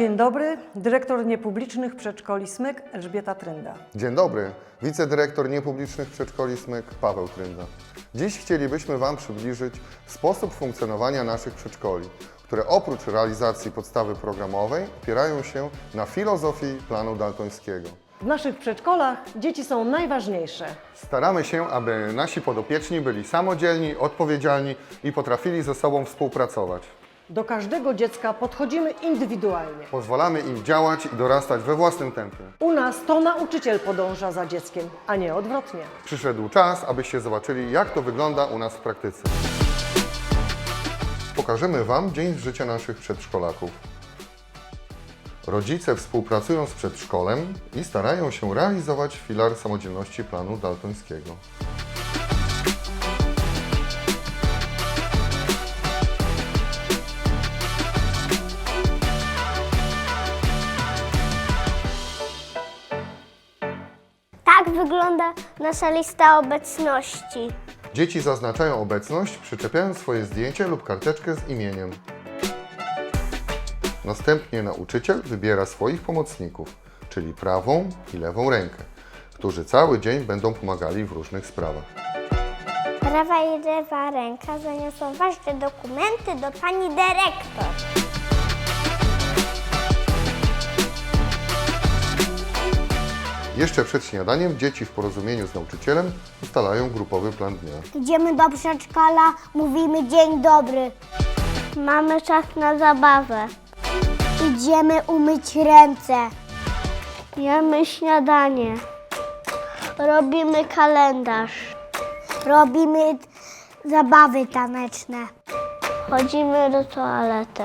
Dzień dobry, dyrektor niepublicznych przedszkoli Smyk Elżbieta Trynda. Dzień dobry, wicedyrektor niepublicznych przedszkoli Smyk Paweł Trynda. Dziś chcielibyśmy Wam przybliżyć sposób funkcjonowania naszych przedszkoli, które oprócz realizacji podstawy programowej opierają się na filozofii planu daltońskiego. W naszych przedszkolach dzieci są najważniejsze. Staramy się, aby nasi podopieczni byli samodzielni, odpowiedzialni i potrafili ze sobą współpracować. Do każdego dziecka podchodzimy indywidualnie. Pozwalamy im działać i dorastać we własnym tempie. U nas to nauczyciel podąża za dzieckiem, a nie odwrotnie. Przyszedł czas, abyście zobaczyli, jak to wygląda u nas w praktyce. Pokażemy Wam dzień z życia naszych przedszkolaków. Rodzice współpracują z przedszkolem i starają się realizować filar samodzielności planu daltońskiego. Wygląda nasza lista obecności. Dzieci zaznaczają obecność, przyczepiając swoje zdjęcie lub karteczkę z imieniem. Następnie nauczyciel wybiera swoich pomocników, czyli prawą i lewą rękę, którzy cały dzień będą pomagali w różnych sprawach. Prawa i lewa ręka zaniosą ważne dokumenty do pani dyrektor. Jeszcze przed śniadaniem dzieci w porozumieniu z nauczycielem ustalają grupowy plan dnia. Idziemy do przedszkola, mówimy dzień dobry. Mamy czas na zabawę. Idziemy umyć ręce. Jemy śniadanie. Robimy kalendarz. Robimy zabawy taneczne. Chodzimy do toalety.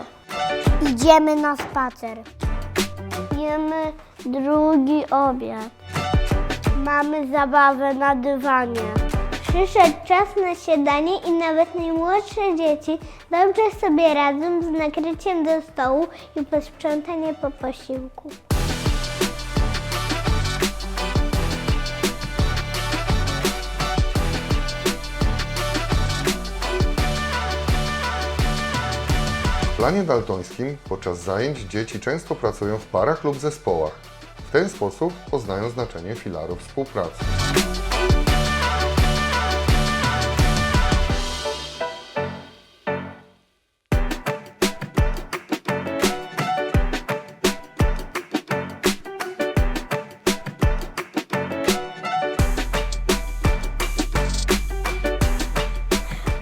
Idziemy na spacer. Jemy drugi obiad. Mamy zabawę na dywanie. Przyszedł czas na siadanie i nawet najmłodsze dzieci dobrze sobie radzą z nakryciem do stołu i posprzątaniem po posiłku. W planie daltońskim podczas zajęć dzieci często pracują w parach lub zespołach. W ten sposób poznają znaczenie filaru współpracy.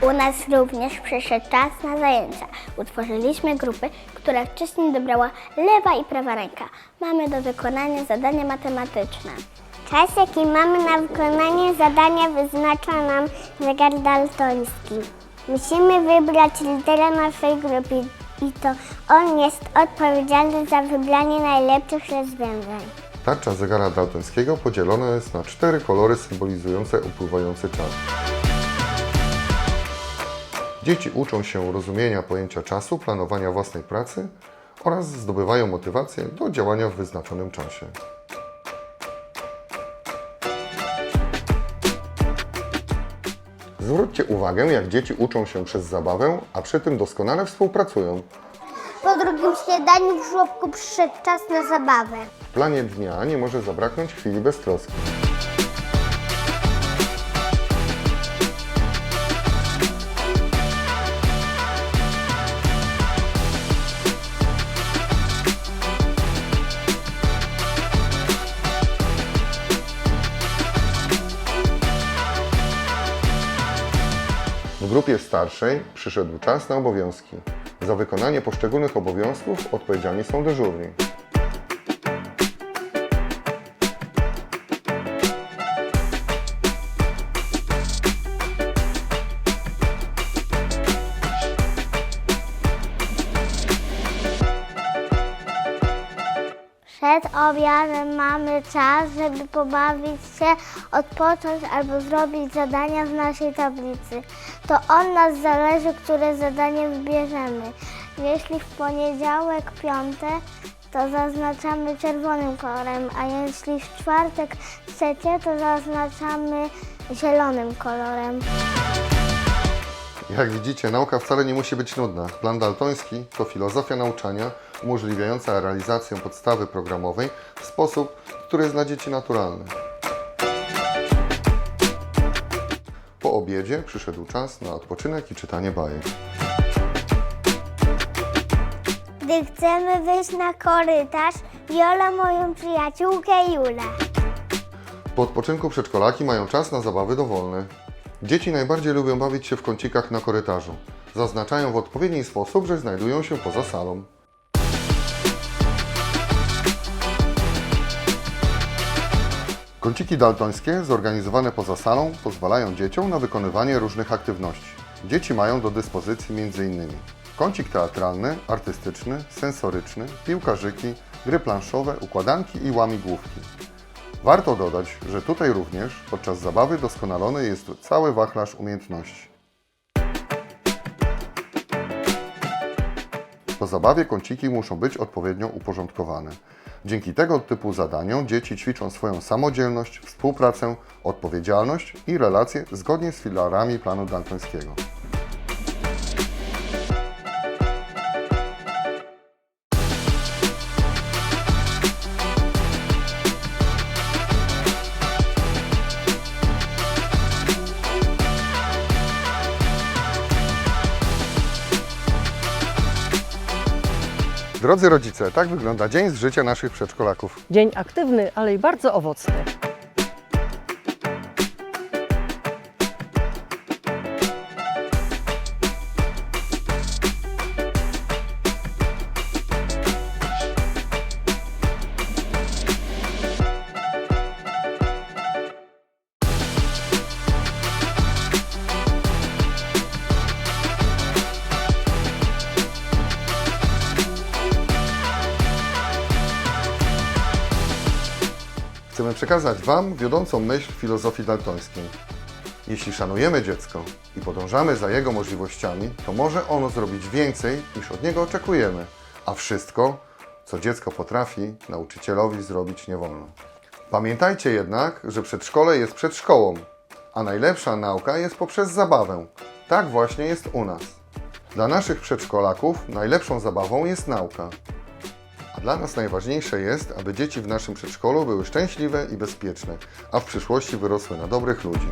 U nas również przyszedł czas na zajęcia. Utworzyliśmy grupy, które wcześniej dobrała lewa i prawa ręka. Mamy do wykonania zadania matematyczne. Czas, jaki mamy na wykonanie zadania, wyznacza nam zegar daltoński. Musimy wybrać lidera naszej grupy i to on jest odpowiedzialny za wybranie najlepszych rozwiązań. Tarcza zegara daltońskiego podzielona jest na cztery kolory symbolizujące upływający czas. Dzieci uczą się rozumienia pojęcia czasu, planowania własnej pracy oraz zdobywają motywację do działania w wyznaczonym czasie. Zwróćcie uwagę, jak dzieci uczą się przez zabawę, a przy tym doskonale współpracują. Po drugim śniadaniu w żłobku przyszedł czas na zabawę. W planie dnia nie może zabraknąć chwili beztroski. W grupie starszej przyszedł czas na obowiązki. Za wykonanie poszczególnych obowiązków odpowiedzialni są dyżurni. Przed obiadem mamy czas, żeby pobawić się, odpocząć albo zrobić zadania w naszej tablicy. To od nas zależy, które zadanie wybierzemy. Jeśli w poniedziałek, piątek, to zaznaczamy czerwonym kolorem, a jeśli w czwartek, trzecie, to zaznaczamy zielonym kolorem. Jak widzicie, nauka wcale nie musi być nudna. Plan daltoński to filozofia nauczania umożliwiająca realizację podstawy programowej w sposób, który jest dla dzieci naturalny. Po obiedzie przyszedł czas na odpoczynek i czytanie bajek. Gdy chcemy wyjść na korytarz, Viola moją przyjaciółkę Julę. Po odpoczynku przedszkolaki mają czas na zabawy dowolne. Dzieci najbardziej lubią bawić się w kącikach na korytarzu. Zaznaczają w odpowiedni sposób, że znajdują się poza salą. Kąciki daltońskie zorganizowane poza salą pozwalają dzieciom na wykonywanie różnych aktywności. Dzieci mają do dyspozycji m.in. kącik teatralny, artystyczny, sensoryczny, piłkarzyki, gry planszowe, układanki i łamigłówki. Warto dodać, że tutaj również podczas zabawy doskonalony jest cały wachlarz umiejętności. Po zabawie kąciki muszą być odpowiednio uporządkowane. Dzięki tego typu zadaniom dzieci ćwiczą swoją samodzielność, współpracę, odpowiedzialność i relacje zgodnie z filarami planu daltońskiego. Drodzy rodzice, tak wygląda dzień z życia naszych przedszkolaków. Dzień aktywny, ale i bardzo owocny. Przekazać Wam wiodącą myśl filozofii daltońskiej. Jeśli szanujemy dziecko i podążamy za jego możliwościami, to może ono zrobić więcej niż od niego oczekujemy, a wszystko, co dziecko potrafi, nauczycielowi zrobić nie wolno. Pamiętajcie jednak, że przedszkole jest przed szkołą, a najlepsza nauka jest poprzez zabawę. Tak właśnie jest u nas. Dla naszych przedszkolaków najlepszą zabawą jest nauka. Dla nas najważniejsze jest, aby dzieci w naszym przedszkolu były szczęśliwe i bezpieczne, a w przyszłości wyrosły na dobrych ludzi.